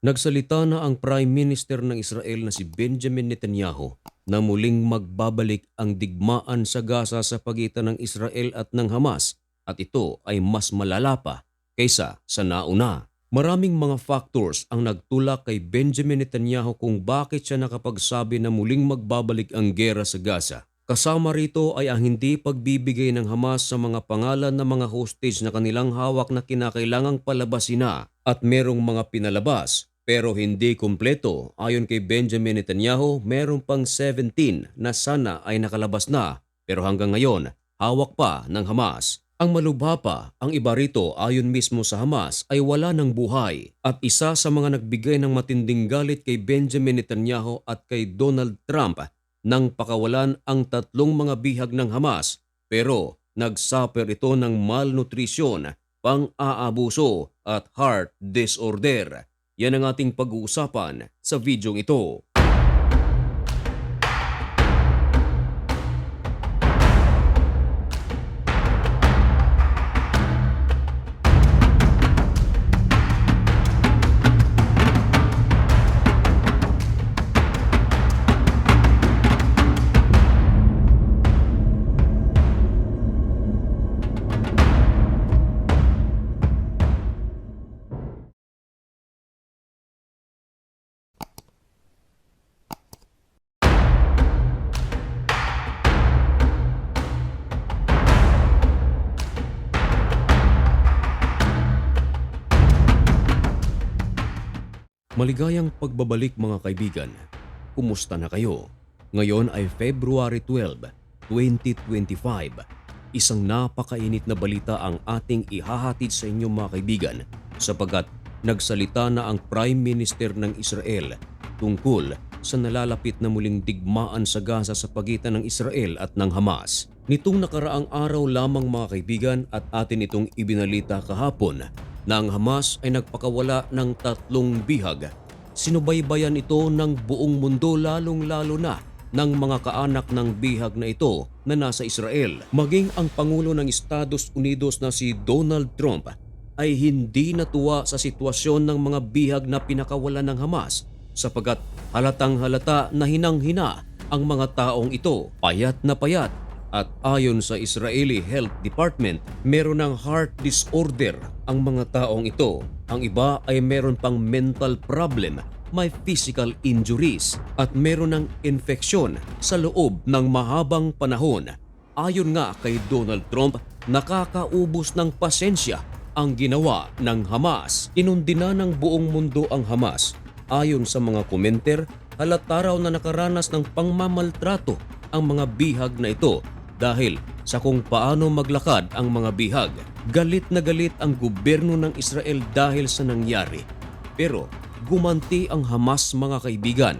Nagsalita na ang Prime Minister ng Israel na si Benjamin Netanyahu na muling magbabalik ang digmaan sa Gaza sa pagitan ng Israel at ng Hamas at ito ay mas malala pa kaysa sa nauna. Maraming mga factors ang nagtulak kay Benjamin Netanyahu kung bakit siya nakapagsabi na muling magbabalik ang gera sa Gaza. Kasama rito ay ang hindi pagbibigay ng Hamas sa mga pangalan ng mga hostage na kanilang hawak na kinakailangang palabasin na at merong mga pinalabas pero hindi kumpleto. Ayon kay Benjamin Netanyahu, meron pang 17 na sana ay nakalabas na pero hanggang ngayon hawak pa ng Hamas. Ang malubha pa, ang iba rito ayon mismo sa Hamas ay wala ng buhay at isa sa mga nagbigay ng matinding galit kay Benjamin Netanyahu at kay Donald Trump nang pakawalan ang tatlong mga bihag ng Hamas pero nagsuffer ito ng malnutrisyon, pang-aabuso at heart disorder. Yan ang ating pag-uusapan sa videong ito. Maligayang pagbabalik mga kaibigan. Kumusta na kayo? Ngayon ay February 12, 2025. Isang napakainit na balita ang ating ihahatid sa inyo mga kaibigan sapagkat nagsalita na ang Prime Minister ng Israel tungkol sa nalalapit na muling digmaan sa Gaza sa pagitan ng Israel at ng Hamas. Nitong nakaraang araw lamang mga kaibigan at atin itong ibinalita kahapon na ang Hamas ay nagpakawala ng tatlong bihag. Sinubaybayan ito ng buong mundo lalong-lalo na ng mga kaanak ng bihag na ito na nasa Israel. Maging ang Pangulo ng Estados Unidos na si Donald Trump ay hindi natuwa sa sitwasyon ng mga bihag na pinakawalan ng Hamas sapagat halatang halata na hinang-hina ang mga taong ito. Payat na payat at ayon sa Israeli Health Department, meron ng heart disorder ang mga taong ito. Ang iba ay meron pang mental problem, may physical injuries at meron ng infeksyon sa loob ng mahabang panahon. Ayon nga kay Donald Trump, nakakaubos ng pasensya ang ginawa ng Hamas. Inundina ng buong mundo ang Hamas. Ayon sa mga komenter, halata raw na nakaranas ng pangmamaltrato ang mga bihag na ito dahil sa kung paano maglakad ang mga bihag. Galit na galit ang gobyerno ng Israel dahil sa nangyari. Pero gumanti ang Hamas mga kaibigan.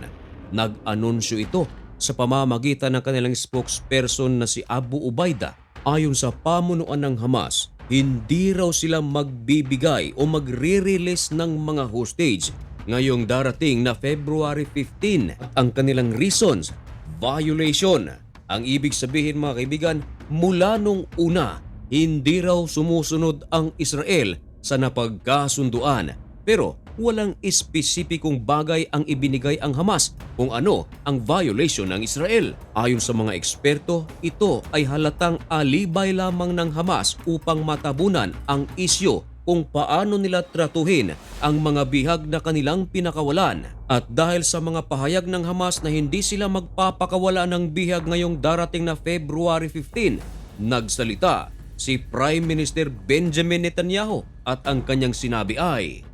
Nag-anunsyo ito sa pamamagitan ng kanilang spokesperson na si Abu Ubaida. Ayon sa pamunuan ng Hamas, hindi raw sila magbibigay o magre-release ng mga hostage ngayong darating na February 15. Ang kanilang reasons, violation ang ibig sabihin mga kaibigan, mula nung una, hindi raw sumusunod ang Israel sa napagkasunduan. Pero walang espesipikong bagay ang ibinigay ang Hamas kung ano ang violation ng Israel. Ayon sa mga eksperto, ito ay halatang alibay lamang ng Hamas upang matabunan ang isyo kung paano nila tratuhin ang mga bihag na kanilang pinakawalan. At dahil sa mga pahayag ng Hamas na hindi sila magpapakawala ng bihag ngayong darating na February 15, nagsalita si Prime Minister Benjamin Netanyahu at ang kanyang sinabi ay,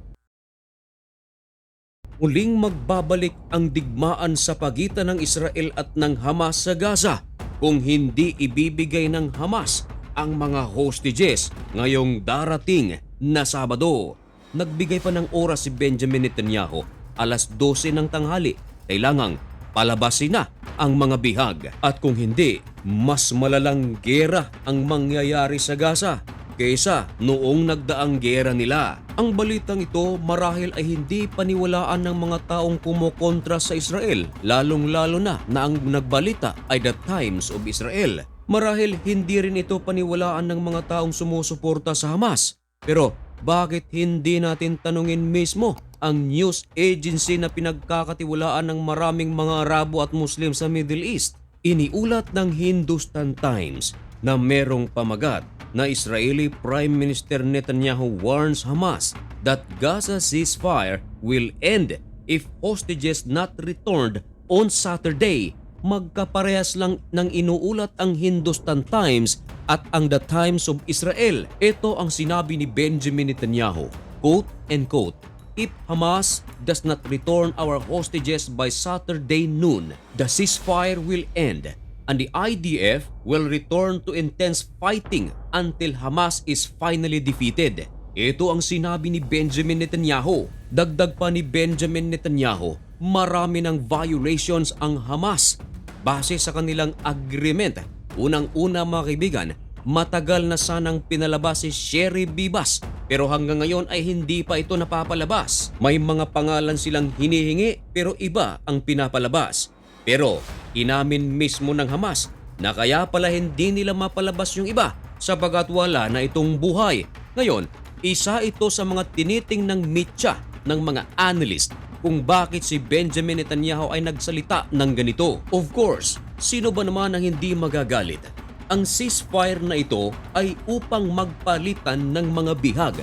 Muling magbabalik ang digmaan sa pagitan ng Israel at ng Hamas sa Gaza kung hindi ibibigay ng Hamas ang mga hostages ngayong darating na Sabado. Nagbigay pa ng oras si Benjamin Netanyahu alas 12 ng tanghali. Kailangang palabasin na ang mga bihag at kung hindi, mas malalang gera ang mangyayari sa Gaza kaysa noong nagdaang gera nila. Ang balitang ito marahil ay hindi paniwalaan ng mga taong kumokontra sa Israel, lalong-lalo na na ang nagbalita ay The Times of Israel. Marahil hindi rin ito paniwalaan ng mga taong sumusuporta sa Hamas. Pero bakit hindi natin tanungin mismo ang news agency na pinagkakatiwalaan ng maraming mga Arabo at Muslim sa Middle East? Iniulat ng Hindustan Times na merong pamagat na Israeli Prime Minister Netanyahu warns Hamas that Gaza ceasefire will end if hostages not returned on Saturday. Magkaparehas lang ng inuulat ang Hindustan Times at ang The Times of Israel. Ito ang sinabi ni Benjamin Netanyahu, quote and quote, If Hamas does not return our hostages by Saturday noon, the ceasefire will end and the IDF will return to intense fighting until Hamas is finally defeated. Ito ang sinabi ni Benjamin Netanyahu. Dagdag pa ni Benjamin Netanyahu, marami ng violations ang Hamas base sa kanilang agreement. Unang-una mga kaibigan, matagal na sanang pinalabas si Sherry Bibas pero hanggang ngayon ay hindi pa ito napapalabas. May mga pangalan silang hinihingi pero iba ang pinapalabas. Pero inamin mismo ng Hamas na kaya pala hindi nila mapalabas yung iba sapagat wala na itong buhay. Ngayon, isa ito sa mga tiniting ng mitya ng mga analyst kung bakit si Benjamin Netanyahu ay nagsalita ng ganito. Of course, sino ba naman ang hindi magagalit? Ang ceasefire na ito ay upang magpalitan ng mga bihag.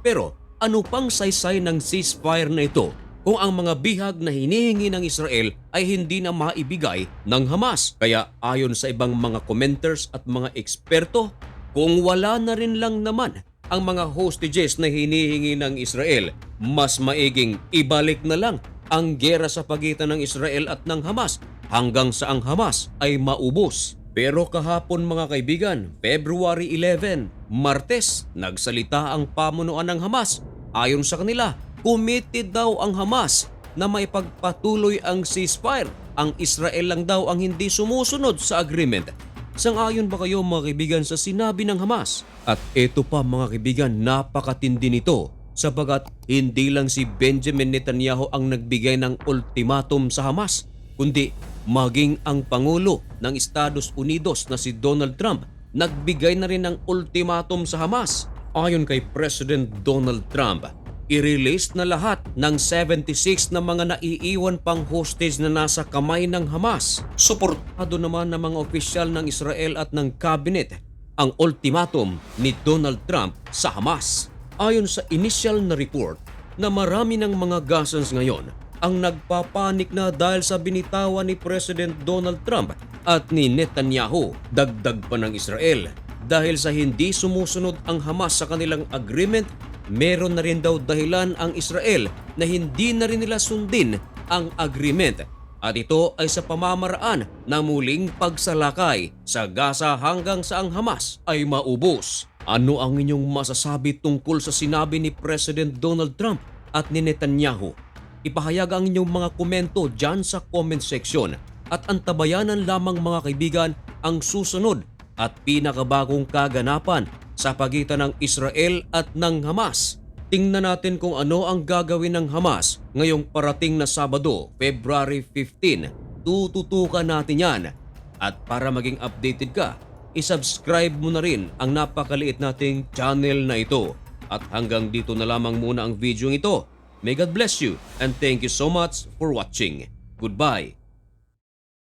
Pero ano pang saysay ng ceasefire na ito kung ang mga bihag na hinihingi ng Israel ay hindi na maibigay ng Hamas? Kaya ayon sa ibang mga commenters at mga eksperto, kung wala na rin lang naman ang mga hostages na hinihingi ng Israel, mas maiging ibalik na lang ang gera sa pagitan ng Israel at ng Hamas hanggang sa ang Hamas ay maubos. Pero kahapon mga kaibigan, February 11, Martes, nagsalita ang pamunuan ng Hamas. Ayon sa kanila, committed daw ang Hamas na may pagpatuloy ang ceasefire. Ang Israel lang daw ang hindi sumusunod sa agreement. Sang-ayon ba kayo mga kaibigan sa sinabi ng Hamas? At ito pa mga kaibigan, napakatindi nito sapagat hindi lang si Benjamin Netanyahu ang nagbigay ng ultimatum sa Hamas, kundi maging ang Pangulo ng Estados Unidos na si Donald Trump nagbigay na rin ng ultimatum sa Hamas. Ayon kay President Donald Trump, i-release na lahat ng 76 na mga naiiwan pang hostage na nasa kamay ng Hamas. Suportado naman ng mga opisyal ng Israel at ng cabinet ang ultimatum ni Donald Trump sa Hamas. Ayon sa initial na report na marami ng mga Gazans ngayon ang nagpapanik na dahil sa binitawan ni President Donald Trump at ni Netanyahu. Dagdag pa ng Israel dahil sa hindi sumusunod ang Hamas sa kanilang agreement meron na rin daw dahilan ang Israel na hindi na rin nila sundin ang agreement at ito ay sa pamamaraan ng muling pagsalakay sa Gaza hanggang sa ang Hamas ay maubos. Ano ang inyong masasabi tungkol sa sinabi ni President Donald Trump at ni Netanyahu? Ipahayag ang inyong mga komento dyan sa comment section at antabayanan lamang mga kaibigan ang susunod at pinakabagong kaganapan sa pagitan ng Israel at ng Hamas. Tingnan natin kung ano ang gagawin ng Hamas ngayong parating na Sabado, February 15. Tututukan natin yan. At para maging updated ka, isubscribe mo na rin ang napakaliit nating channel na ito. At hanggang dito na lamang muna ang video ito. May God bless you and thank you so much for watching. Goodbye.